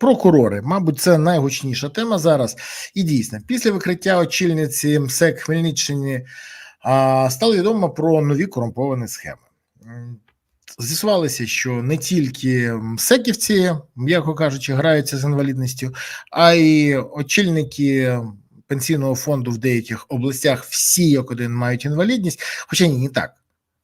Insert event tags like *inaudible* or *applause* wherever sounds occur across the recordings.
Прокурори, мабуть, це найгучніша тема зараз. І дійсно, після викриття очільниці МСЕК Хмельниччини а, стало відомо про нові корумповані схеми. З'ясувалося, що не тільки МСЕКівці, м'яко кажучи, граються з інвалідністю, а й очільники пенсійного фонду в деяких областях всі як один мають інвалідність, хоча ні, не так,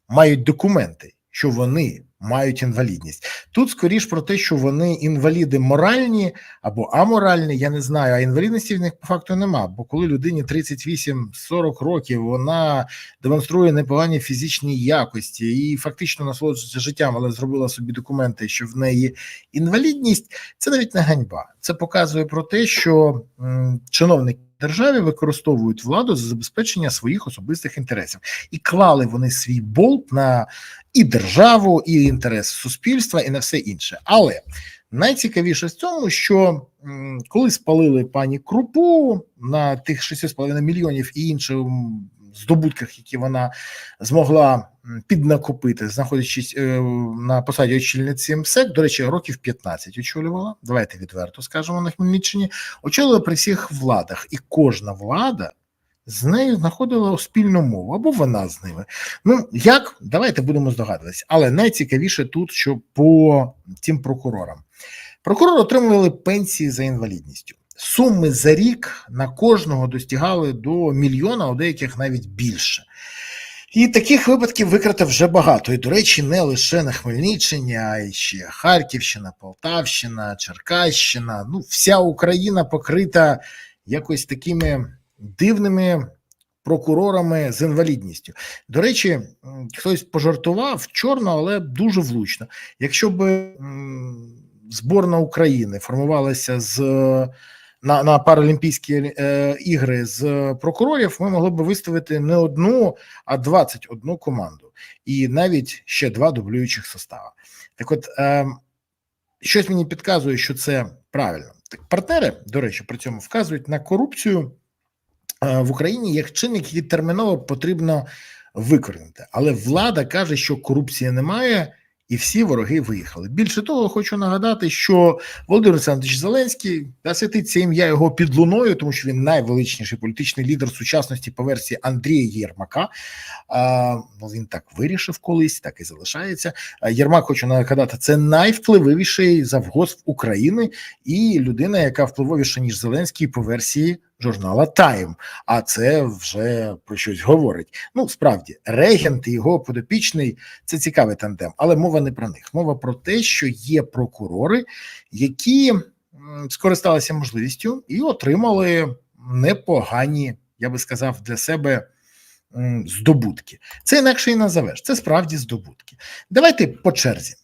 мають документи, що вони мають інвалідність. Тут скоріш про те, що вони інваліди моральні або аморальні, я не знаю, а інвалідності в них по факту нема. Бо коли людині 38-40 років вона демонструє непогані фізичні якості і фактично насолоджується життям, але зробила собі документи, що в неї інвалідність, це навіть не ганьба. Це показує про те, що м, чиновники. Державі використовують владу за забезпечення своїх особистих інтересів, і клали вони свій болт на і державу, і інтерес суспільства, і на все інше. Але найцікавіше в цьому, що коли спалили пані Крупу на тих 6,5 мільйонів і інших м, здобутках, які вона змогла піднакопити, знаходячись е, на посаді очільниці МСЕК, до речі, років 15 очолювала. Давайте відверто скажемо на Хмельниччині. Очолювала при всіх владах, і кожна влада. З нею знаходила спільну мову або вона з ними. Ну як давайте будемо здогадуватися. Але найцікавіше тут, що по тим прокурорам прокурори отримували пенсії за інвалідністю. Суми за рік на кожного достигали до мільйона, у деяких навіть більше. І таких випадків викрито вже багато. І, до речі, не лише на Хмельниччині, а й ще Харківщина, Полтавщина, Черкащина. Ну, вся Україна покрита якось такими дивними прокурорами з інвалідністю. До речі, хтось пожартував чорно, але дуже влучно. Якщо б зборна України формувалася з на, на Паралімпійські е, ігри з прокурорів, ми могли б виставити не одну, а 21 команду, і навіть ще два дублюючих состава. Так, от е, щось мені підказує, що це правильно. Так, партнери, до речі, при цьому вказують на корупцію е, в Україні як чинник, який терміново потрібно викорінити. Але влада каже, що корупції немає, і всі вороги виїхали. Більше того, хочу нагадати, що Володимир Олександрович Зеленський да святиться ім'я його під луною, тому що він найвеличніший політичний лідер сучасності по версії Андрія Єрмака. А, ну він так вирішив колись, так і залишається. Єрмак, хочу нагадати, це найвпливовіший завгосп України і людина, яка впливовіша ніж Зеленський по версії журнала Тайм. А це вже про щось говорить. Ну справді, регент і його подопічний це цікавий тандем, але мова не про них. Мова про те, що є прокурори, які скористалися можливістю і отримали непогані, я би сказав, для себе здобутки. Це інакше і назовеш. Це справді здобутки. Давайте по черзі.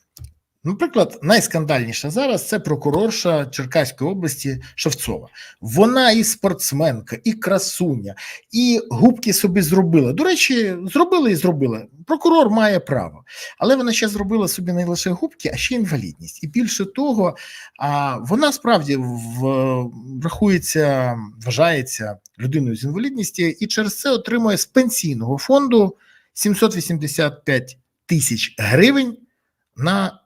Наприклад, найскандальніша зараз це прокурорша Черкаської області Шевцова. Вона і спортсменка, і красуня, і губки собі зробила. До речі, зробила і зробила. Прокурор має право, але вона ще зробила собі не лише губки, а ще інвалідність. І більше того, вона справді в- рахується, вважається людиною з інвалідністю, і через це отримує з пенсійного фонду 785 тисяч гривень на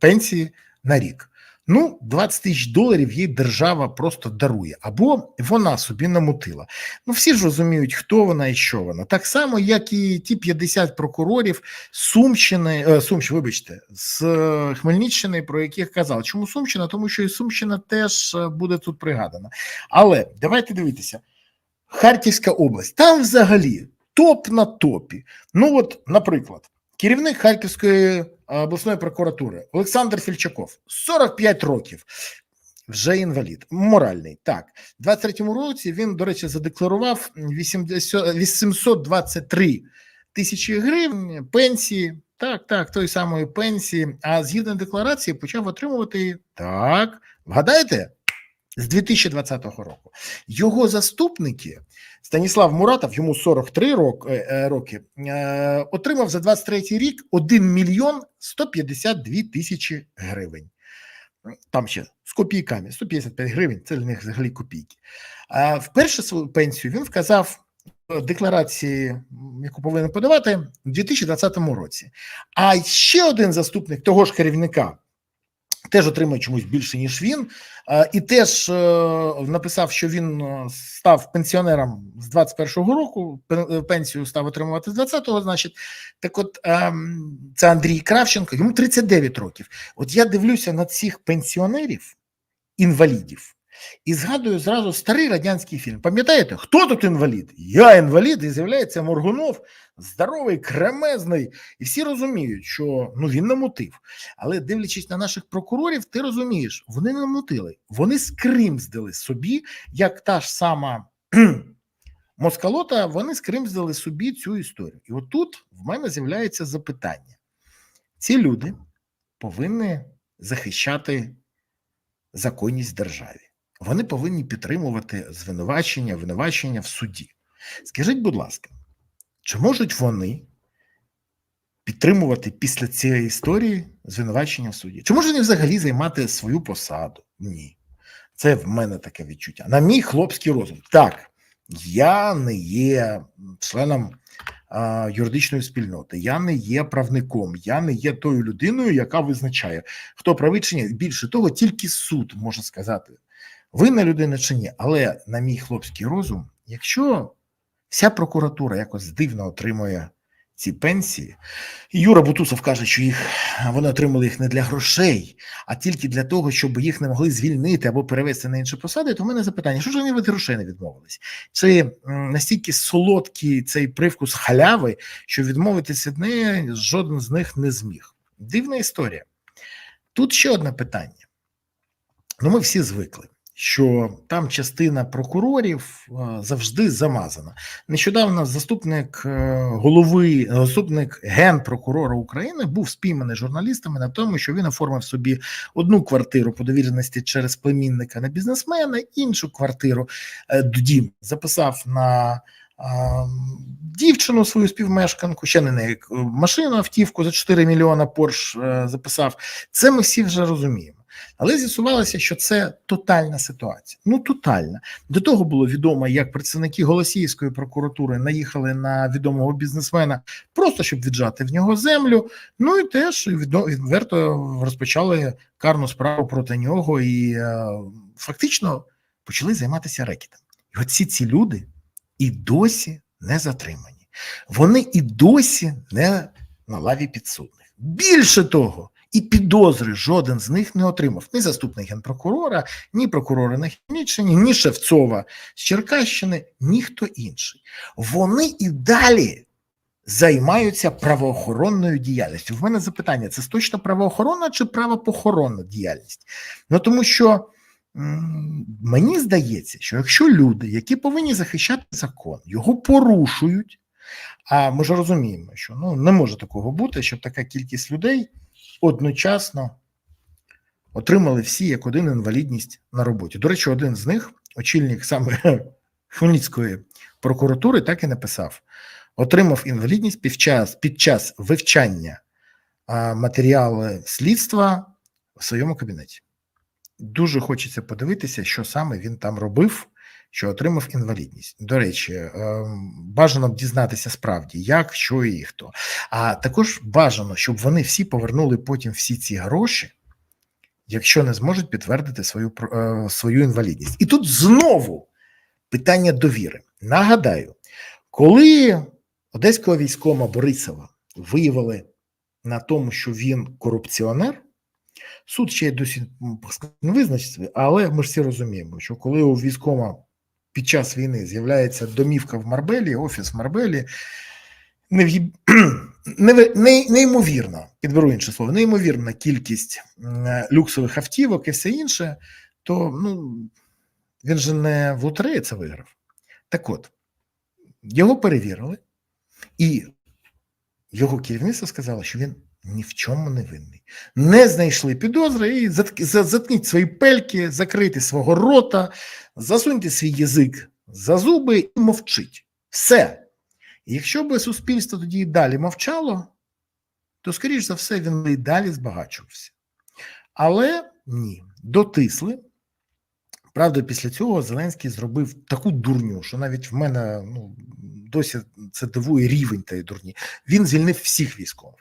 пенсії на рік. Ну, 20 тисяч доларів їй держава просто дарує, або вона собі намутила. Ну, всі ж розуміють, хто вона і що вона. Так само, як і ті 50 прокурорів Сумщини, е, Сумщини, вибачте, з е, Хмельниччини, про яких казали. Чому Сумщина? Тому що і Сумщина теж е, буде тут пригадана. Але давайте дивитися: Харківська область, там взагалі топ на топі. Ну, от, наприклад, керівник Харківської обласної прокуратури Олександр Фільчаков, 45 років. Вже інвалід, моральний. Так, У 23-му році він, до речі, задекларував 823 тисячі гривень пенсії. Так, так, тої самої пенсії. А згідно декларації почав отримувати так. Вгадаєте? З 2020 року його заступники Станіслав Муратов, йому 43 рок, е, е, роки, е, отримав за 23 рік 1 мільйон 152 тисячі гривень. Там ще з копійками 155 гривень. Це для них взагалі копійки. А вперше свою пенсію він вказав декларації, яку повинен подавати у 2020 році. А ще один заступник того ж керівника теж отримує чомусь більше, ніж він, е, і теж е, написав, що він е, став пенсіонером з 21-го року, пенсію став отримувати з 20-го, значить, так от ем, це Андрій Кравченко, йому 39 років. От я дивлюся на цих пенсіонерів, інвалідів, і згадую зразу старий радянський фільм. Пам'ятаєте, хто тут інвалід? Я інвалід, і з'являється Моргунов, здоровий, кремезний, і всі розуміють, що ну він намутив. Але дивлячись на наших прокурорів, ти розумієш, вони не намутили, вони скримздили собі, як та ж сама *clears throat* Москалота, вони скримздили собі цю історію. І отут в мене з'являється запитання: ці люди повинні захищати законність державі. Вони повинні підтримувати звинувачення, винувачення в суді. Скажіть, будь ласка, чи можуть вони підтримувати після цієї історії звинувачення в суді? Чи можуть вони взагалі займати свою посаду? Ні. Це в мене таке відчуття. На мій хлопський розум. Так, я не є членом а, юридичної спільноти, я не є правником, я не є тою людиною, яка визначає, хто правий чи ні. Більше того, тільки суд може сказати, винна людина чи ні. Але на мій хлопський розум, якщо вся прокуратура якось дивно отримує ці пенсії, Юра Бутусов каже, що їх вони отримали їх не для грошей, а тільки для того, щоб їх не могли звільнити або перевести на інші посади, то в мене запитання: що ж вони від грошей не відмовились? Чи настільки солодкий цей привкус халяви, що відмовитися від неї жоден з них не зміг? Дивна історія. Тут ще одне питання. Ну, ми всі звикли, що там частина прокурорів е, завжди замазана. Нещодавно заступник е, голови, заступник генпрокурора України був спійманий журналістами на тому, що він оформив собі одну квартиру по довіреності через племінника на бізнесмена, іншу квартиру е, дім записав на. Дівчину свою співмешканку, ще не неї машину, автівку за 4 мільйона Порш записав. Це ми всі вже розуміємо. Але з'ясувалося, що це тотальна ситуація. Ну, тотальна. До того було відомо, як представники Голосіївської прокуратури наїхали на відомого бізнесмена просто щоб віджати в нього землю. Ну і теж відверто розпочали карну справу проти нього і е, фактично почали займатися рекетом. І оці ці люди і досі не затримані. Вони і досі не на лаві підсудних. Більше того, і підозри жоден з них не отримав. Ні заступник генпрокурора, ні прокурора на Хіміччині, ні Шевцова з Черкащини, ніхто інший. Вони і далі займаються правоохоронною діяльністю. В мене запитання: це точно правоохоронна чи правопохоронна діяльність? Ну тому що мені здається, що якщо люди, які повинні захищати закон, його порушують. А ми ж розуміємо, що ну не може такого бути, щоб така кількість людей одночасно отримали всі як один інвалідність на роботі. До речі, один з них, очільник саме *laughs* Хмельницької прокуратури, так і написав: отримав інвалідність під час, під час вивчання матеріалу слідства в своєму кабінеті. Дуже хочеться подивитися, що саме він там робив, що отримав інвалідність. До речі, ем, бажано б дізнатися справді, як, що і хто. А також бажано, щоб вони всі повернули потім всі ці гроші, якщо не зможуть підтвердити свою, е, свою інвалідність. І тут знову питання довіри. Нагадаю, коли одеського військома Борисова виявили на тому, що він корупціонер, суд ще й досі не визначився, але ми ж всі розуміємо, що коли у військома під час війни з'являється домівка в Марбелі, офіс в Марбелі, *clears throat* Неймовірно, підберу інше слово, неймовірна кількість люксових автівок і все інше, то ну, він же не в лотереї це виграв. Так от, його перевірили, і його керівництво сказало, що він ні в чому не винний. Не знайшли підозри і затк- заткніть свої пельки, закрийте свого рота, засуньте свій язик за зуби і мовчить. Все. І якщо би суспільство тоді і далі мовчало, то, скоріш за все, він і далі збагачувався. Але ні, дотисли, Правда, після цього Зеленський зробив таку дурню, що навіть в мене ну, досі це дивує рівень тієї дурні. Він звільнив всіх військових.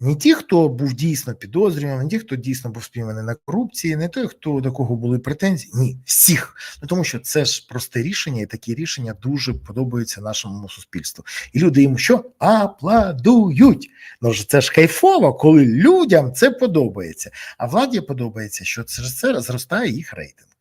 Не ті, хто був дійсно підозрюваний, не ті, хто дійсно був спійманий на корупції, не той, хто до кого були претензії. Ні, всіх. Ну тому що це ж просте рішення, і такі рішення дуже подобаються нашому суспільству. І люди йому що аплодують. Ну ж це ж кайфово, коли людям це подобається. А владі подобається, що це ж це зростає їх рейтинг.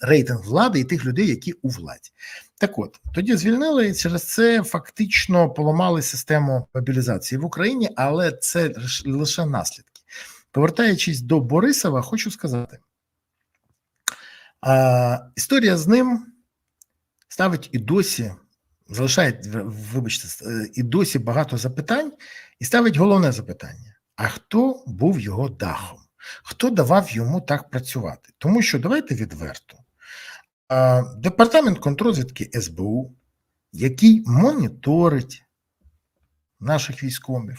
Рейтинг влади і тих людей, які у владі. Так от тоді звільнили і через це фактично поламали систему мобілізації в Україні, але це лише наслідки. Повертаючись до Борисова, хочу сказати: а, історія з ним ставить і досі залишає, вибачте, е, і досі багато запитань, і ставить головне запитання: а хто був його дахом? Хто давав йому так працювати? Тому що давайте відверто. Департамент контрозвідки СБУ, який моніторить наших військових,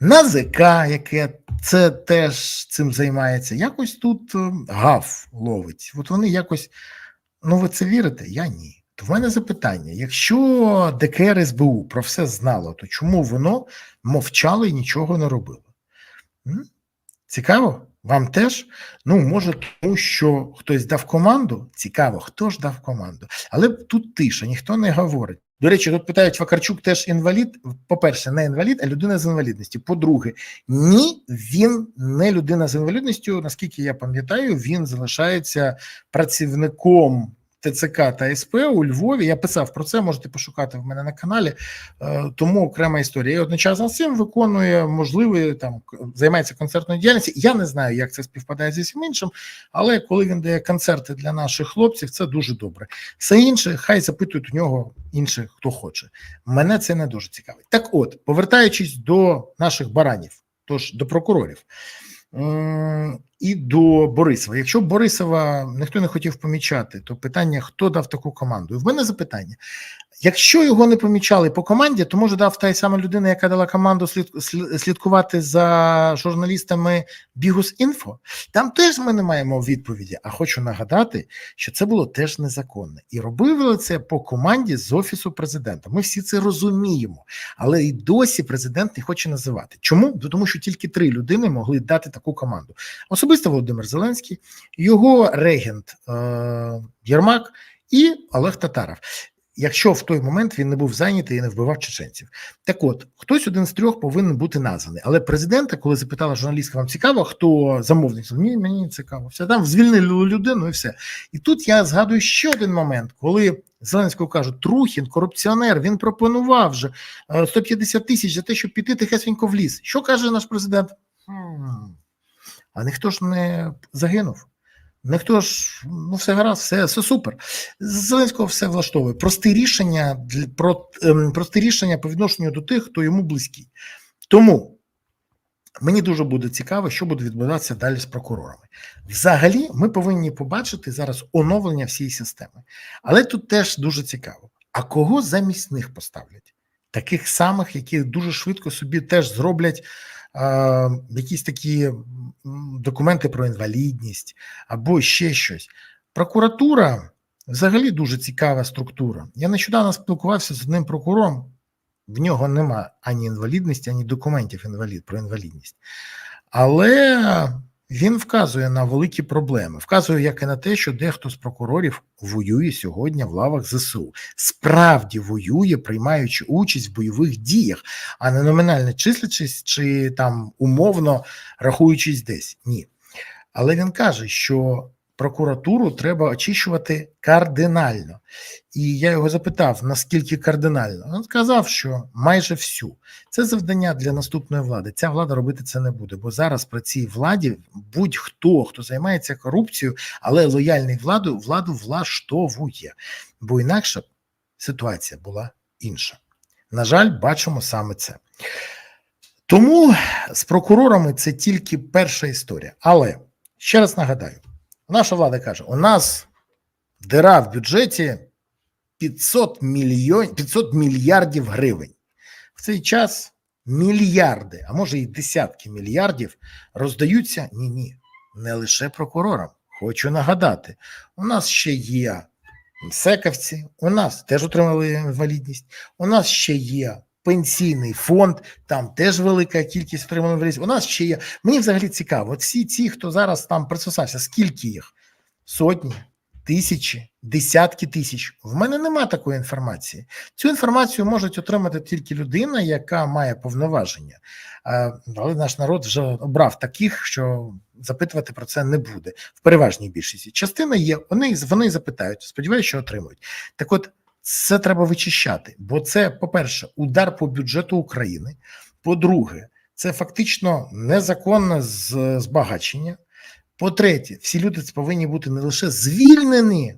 НАЗК, яке це теж цим займається, якось тут е, гав ловить. От вони якось, ну ви це вірите? Я ні. То в мене запитання: якщо ДКР СБУ про все знало, то чому воно мовчало і нічого не робило? Цікаво? Вам теж? Ну, може, тому що хтось дав команду. Цікаво, хто ж дав команду. Але тут тиша, ніхто не говорить. До речі, тут питають Вакарчук теж інвалід. По-перше, не інвалід, а людина з інвалідністю. По-друге, ні, він не людина з інвалідністю. Наскільки я пам'ятаю, він залишається працівником ТЦК та СП у Львові. Я писав про це, можете пошукати в мене на каналі. Е, Тому окрема історія. І одночасно з цим виконує можливі там займається концертною діяльністю. Я не знаю, як це співпадає зі всім іншим, але коли він дає концерти для наших хлопців, це дуже добре. Все інше, хай запитують у нього інших, хто хоче. Мене це не дуже цікавить. Так, от, повертаючись до наших баранів, тож до прокурорів. І до Борисова. Якщо Борисова ніхто не хотів помічати, то питання, хто дав таку команду? І в мене запитання: якщо його не помічали по команді, то може дав та сама людина, яка дала команду слід, слід- слідкувати за журналістами Бігус Інфо. Там теж ми не маємо відповіді. А хочу нагадати, що це було теж незаконно. І робили це по команді з офісу президента. Ми всі це розуміємо, але і досі президент не хоче називати. Чому? Тому що тільки три людини могли дати таку команду. Особисто Володимир Зеленський, його регент е- Єрмак і Олег Татаров. Якщо в той момент він не був зайнятий і не вбивав чеченців, так от хтось один з трьох повинен бути названий. Але президента, коли запитала журналістка, вам цікаво, хто замовник? Ні, мені цікаво. Все там звільнили людину і все. І тут я згадую ще один момент, коли Зеленського кажуть, Трухін, корупціонер, він пропонував вже е, 150 тисяч за те, щоб піти тихесенько в ліс. Що каже наш президент? А ніхто ж не загинув. Ніхто ж, ну все гаразд, все, все супер. Зеленського все влаштовує. Прості рішення про, ем, прості рішення по відношенню до тих, хто йому близький. Тому мені дуже буде цікаво, що буде відбуватися далі з прокурорами. Взагалі, ми повинні побачити зараз оновлення всієї системи. Але тут теж дуже цікаво: а кого замість них поставлять? Таких самих, які дуже швидко собі теж зроблять е, якісь такі документи про інвалідність або ще щось. Прокуратура взагалі дуже цікава структура. Я нещодавно спілкувався з одним прокурором. В нього нема ані інвалідності, ані документів інвалід про інвалідність. Але він вказує на великі проблеми. Вказує як і на те, що дехто з прокурорів воює сьогодні в лавах ЗСУ. Справді воює, приймаючи участь в бойових діях, а не номінально числячись чи там умовно рахуючись десь. Ні. Але він каже, що прокуратуру треба очищувати кардинально. І я його запитав, наскільки кардинально. Він сказав, що майже всю. Це завдання для наступної влади. Ця влада робити це не буде, бо зараз при цій владі будь-хто, хто займається корупцією, але лояльний владу, владу влаштовує. Бо інакше ситуація була інша. На жаль, бачимо саме це. Тому з прокурорами це тільки перша історія. Але ще раз нагадаю: наша влада каже: у нас дира в бюджеті 500 мільйон, 500 мільярдів гривень. В цей час мільярди, а може і десятки мільярдів роздаються ні, ні, не лише прокурорам, хочу нагадати: у нас ще є Секавці, у нас теж отримали інвалідність, у нас ще є пенсійний фонд, там теж велика кількість інвалідність. У нас ще є. Мені взагалі цікаво, от всі ці, хто зараз там присосався, скільки їх? Сотні, тисячі, десятки тисяч. В мене нема такої інформації. Цю інформацію можуть отримати тільки людина, яка має повноваження. Але наш народ вже обрав таких, що запитувати про це не буде в переважній більшості. Частина є, вони вони запитають. Сподіваюся, що отримують. Так, от це треба вичищати, бо це, по-перше, удар по бюджету України. По-друге, це фактично незаконне збагачення. По-третє, всі люди повинні бути не лише звільнені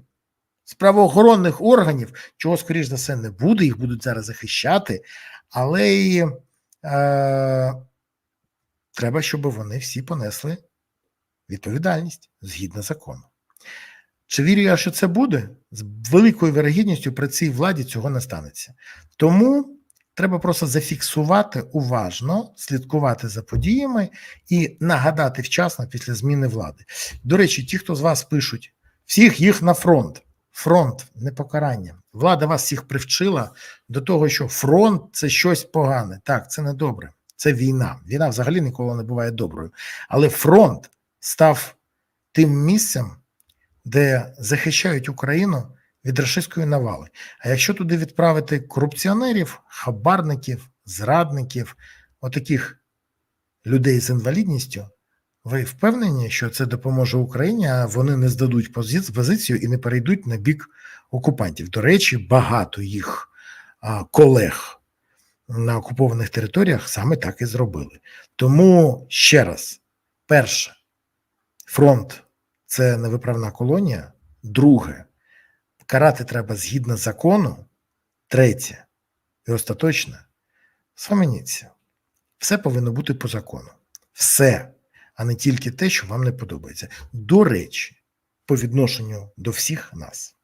з правоохоронних органів, чого, скоріш за все, не буде, їх будуть зараз захищати, але й е, треба, щоб вони всі понесли відповідальність згідно закону. Чи вірю я, що це буде? З великою вирогідністю при цій владі цього не станеться. Тому треба просто зафіксувати уважно, слідкувати за подіями і нагадати вчасно після зміни влади. До речі, ті, хто з вас пишуть, всіх їх на фронт. Фронт не покарання. Влада вас всіх привчила до того, що фронт це щось погане. Так, це не добре. Це війна. Війна взагалі ніколи не буває доброю. Але фронт став тим місцем, де захищають Україну від рашистської навали. А якщо туди відправити корупціонерів, хабарників, зрадників, отаких людей з інвалідністю, ви впевнені, що це допоможе Україні, а вони не здадуть позицію і не перейдуть на бік окупантів. До речі, багато їх колег на окупованих територіях саме так і зробили. Тому ще раз: перше, фронт це невиправна колонія. Друге, карати треба згідно закону. Третє і остаточне, схаменіться. Все повинно бути по закону. Все, а не тільки те, що вам не подобається. До речі, по відношенню до всіх нас.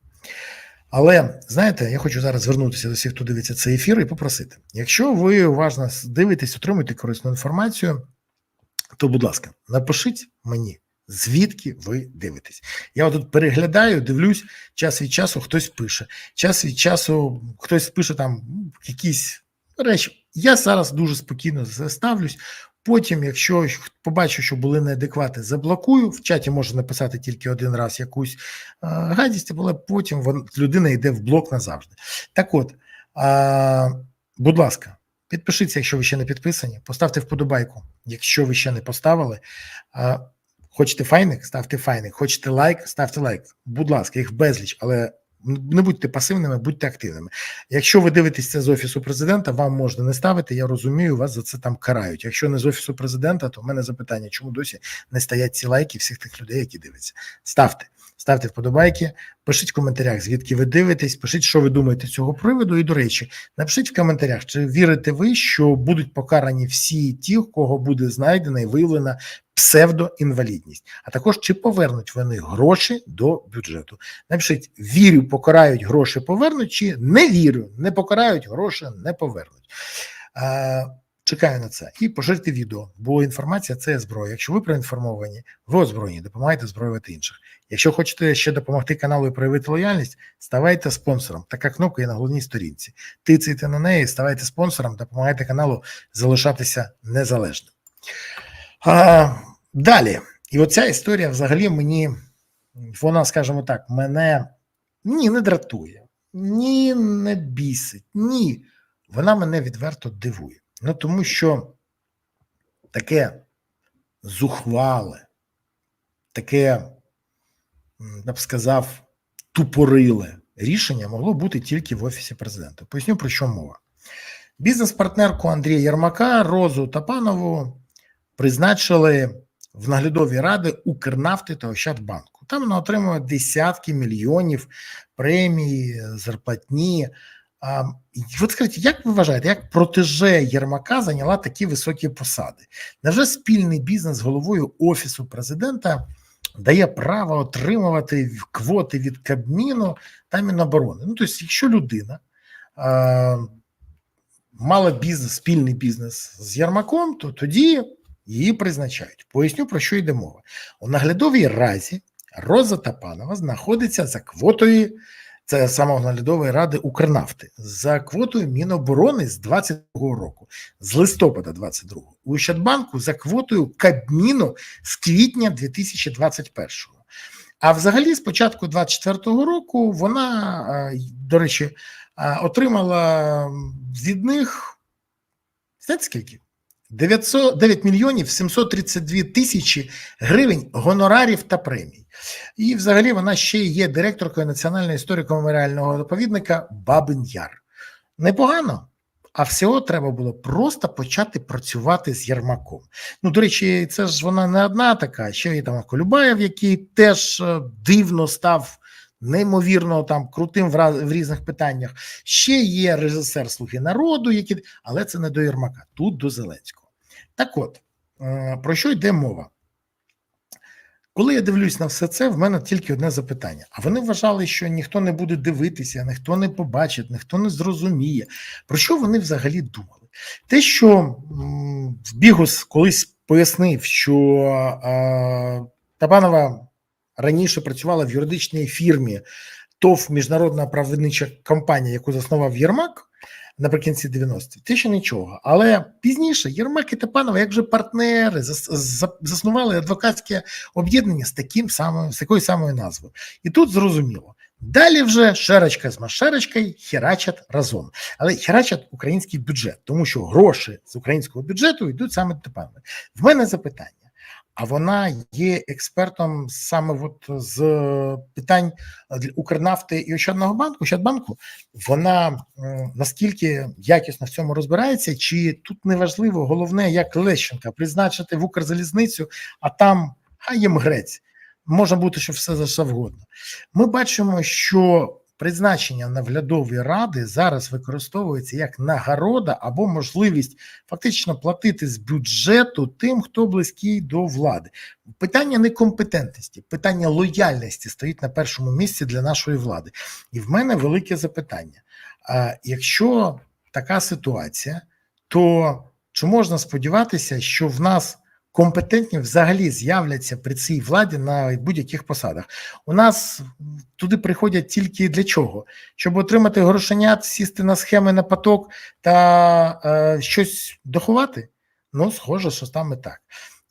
Але знаєте, я хочу зараз звернутися до всіх, хто дивиться цей ефір, і попросити: якщо ви уважно дивитесь, отримуєте корисну інформацію, то, будь ласка, напишіть мені, звідки ви дивитесь. Я тут переглядаю, дивлюсь, час від часу хтось пише, час від часу хтось пише там ну, якісь речі. Я зараз дуже спокійно ставлюсь. Потім, якщо побачу, що були неадеквати, заблокую. В чаті можу написати тільки один раз якусь гадість, але потім людина йде в блок назавжди. Так от, будь ласка, підпишіться, якщо ви ще не підписані, поставте вподобайку, якщо ви ще не поставили. Хочете файник, ставте файник. Хочете лайк, ставте лайк. Будь ласка, їх безліч, але не будьте пасивними, будьте активними. Якщо ви дивитесь це з офісу президента, вам можна не ставити. Я розумію, вас за це там карають. Якщо не з офісу президента, то в мене запитання, чому досі не стоять ці лайки всіх тих людей, які дивляться. Ставте, ставте вподобайки, пишіть в коментарях, звідки ви дивитесь, пишіть, що ви думаєте з цього приводу. І до речі, напишіть в коментарях, чи вірите ви, що будуть покарані всі ті, кого буде знайдена і виявлена псевдоінвалідність, а також чи повернуть вони гроші до бюджету. Напишіть, вірю, покарають гроші, повернуть, чи не вірю, не покарають гроші, не повернуть. Е, Чекаю на це і поширте відео, бо інформація це зброя. Якщо ви проінформовані, ви озброєні, допомагайте зброювати інших. Якщо хочете ще допомогти каналу і проявити лояльність, ставайте спонсором. Така кнопка є на головній сторінці. Тицяйте на неї, ставайте спонсором, допомагайте каналу залишатися незалежним. А, Далі, і оця історія взагалі мені, вона, скажімо так, мене ні, не дратує, ні, не бісить, ні. Вона мене відверто дивує. Ну, тому що таке зухвале, таке, я б сказав, тупориле рішення могло бути тільки в Офісі президента. Поясню, про що мова. Бізнес-партнерку Андрія Єрмака, Розу Тапанову призначили в наглядові ради Укрнафти та Ощадбанку. Там вона отримує десятки мільйонів премій, зарплатні. От скажіть, як ви вважаєте, як протеже Єрмака зайняла такі високі посади? Невже спільний бізнес з головою Офісу президента дає право отримувати квоти від Кабміну та Міноборони? Ну, тобто, якщо людина а, мала бізнес, спільний бізнес з Єрмаком, то тоді її призначають. Поясню, про що йде мова. У наглядовій разі Роза Тапанова знаходиться за квотою це самонаглядової ради Укрнафти за квотою Міноборони з 22-го року, з листопада 22-го. У Ощадбанку за квотою Кабміну з квітня 2021-го. А взагалі, з початку 24-го року, вона, е, до речі, е, отримала від них знаєте скільки? 900, 9 мільйонів 732 тисячі гривень гонорарів та премій. І взагалі вона ще є директоркою Національного історико-меморіального заповідника Бабин Яр. Непогано, а всього треба було просто почати працювати з Єрмаком. Ну, до речі, це ж вона не одна така, ще є там Колюбаєв, який теж е, дивно став. Неймовірно там крутим в, раз- в різних питаннях. Ще є режисер Слуги народу, які, але це не до Єрмака, тут до Зеленського. Так от, е, про що йде мова? Коли я дивлюсь на все це, в мене тільки одне запитання. А вони вважали, що ніхто не буде дивитися, ніхто не побачить, ніхто не зрозуміє. Про що вони взагалі думали? Те, що Бігус колись пояснив, що е, Табанова раніше працювала в юридичній фірмі ТОВ Міжнародна правнича компанія, яку заснував Єрмак наприкінці 90-х, те ще нічого. Але пізніше Єрмак і Тапанова, як же партнери, зас- заснували адвокатське об'єднання з таким самим, з такою самою назвою. І тут зрозуміло. Далі вже шерочка з машерочкою херачать разом. Але херачать український бюджет, тому що гроші з українського бюджету йдуть саме до Тапанової. В мене запитання. А вона є експертом саме от з питань для Укрнафти і Ощадного банку, Ощадбанку. Вона наскільки якісно в цьому розбирається, чи тут не важливо, головне, як Лещенка призначити в Укрзалізницю, а там хай їм грець. Може бути, що все за завгодно. Ми бачимо, що призначення наглядової ради зараз використовується як нагорода або можливість фактично платити з бюджету тим, хто близький до влади. Питання некомпетентності, питання лояльності стоїть на першому місці для нашої влади. І в мене велике запитання: а якщо така ситуація, то чи можна сподіватися, що в нас компетентні взагалі з'являться при цій владі на будь-яких посадах? У нас туди приходять тільки для чого? Щоб отримати грошенят, сісти на схеми на поток та е, щось доховати? Ну, схоже, що там і так.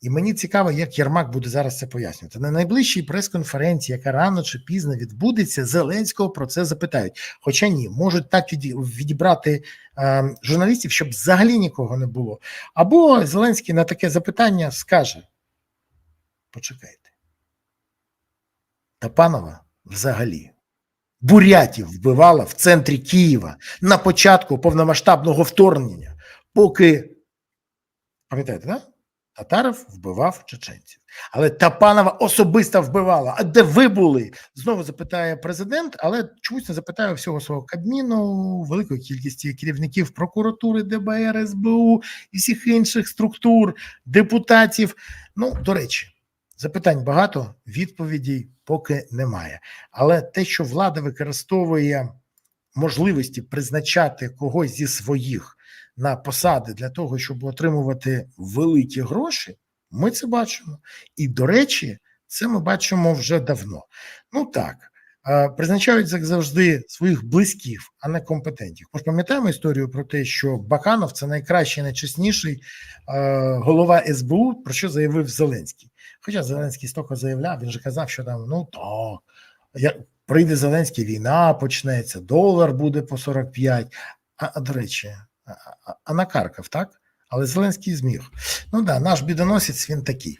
І мені цікаво, як Єрмак буде зараз це пояснювати. На найближчій прес-конференції, яка рано чи пізно відбудеться, Зеленського про це запитають. Хоча ні, можуть так відібрати е, журналістів, щоб взагалі нікого не було. Або Зеленський на таке запитання скаже: почекайте. Тапанова взагалі бурятів вбивала в центрі Києва на початку повномасштабного вторгнення, поки пам'ятаєте, да? Татаров вбивав чеченців. Але Тапанова особисто вбивала. А де ви були? Знову запитає президент, але чомусь не запитає всього свого кабміну, великої кількості керівників прокуратури, ДБР, СБУ і всіх інших структур, депутатів. Ну, до речі, запитань багато, відповідей поки немає. Але те, що влада використовує можливості призначати когось зі своїх на посади для того, щоб отримувати великі гроші, ми це бачимо. І, до речі, це ми бачимо вже давно. Ну так, е, призначають як завжди своїх близьких, а не компетентів. Ми ж пам'ятаємо історію про те, що Баканов це найкращий, найчесніший е, голова СБУ, про що заявив Зеленський. Хоча Зеленський стільки заявляв, він же казав, що там ну так, я, прийде Зеленський, війна почнеться, долар буде по 45. А, а до речі, а, а, а накаркав, так? Але Зеленський зміг. Ну да, наш бідоносець він такий.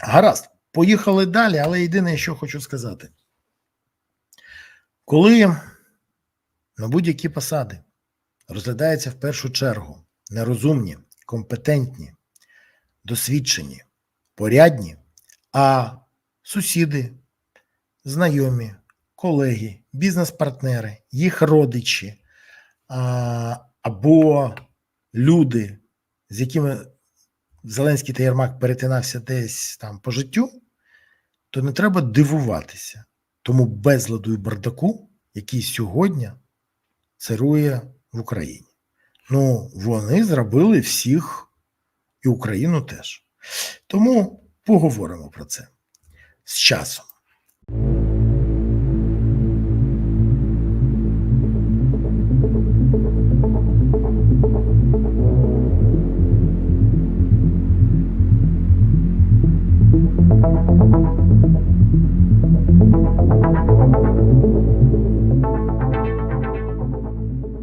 Гаразд, поїхали далі, але єдине, що хочу сказати. Коли на будь-які посади розглядаються в першу чергу нерозумні, компетентні, досвідчені, порядні, а сусіди, знайомі, колеги, бізнес-партнери, їх родичі або люди, з якими Зеленський та Єрмак перетинався десь там по життю, то не треба дивуватися тому безладу і бардаку, який сьогодні царує в Україні. Ну, вони зробили всіх і Україну теж. Тому поговоримо про це з часом.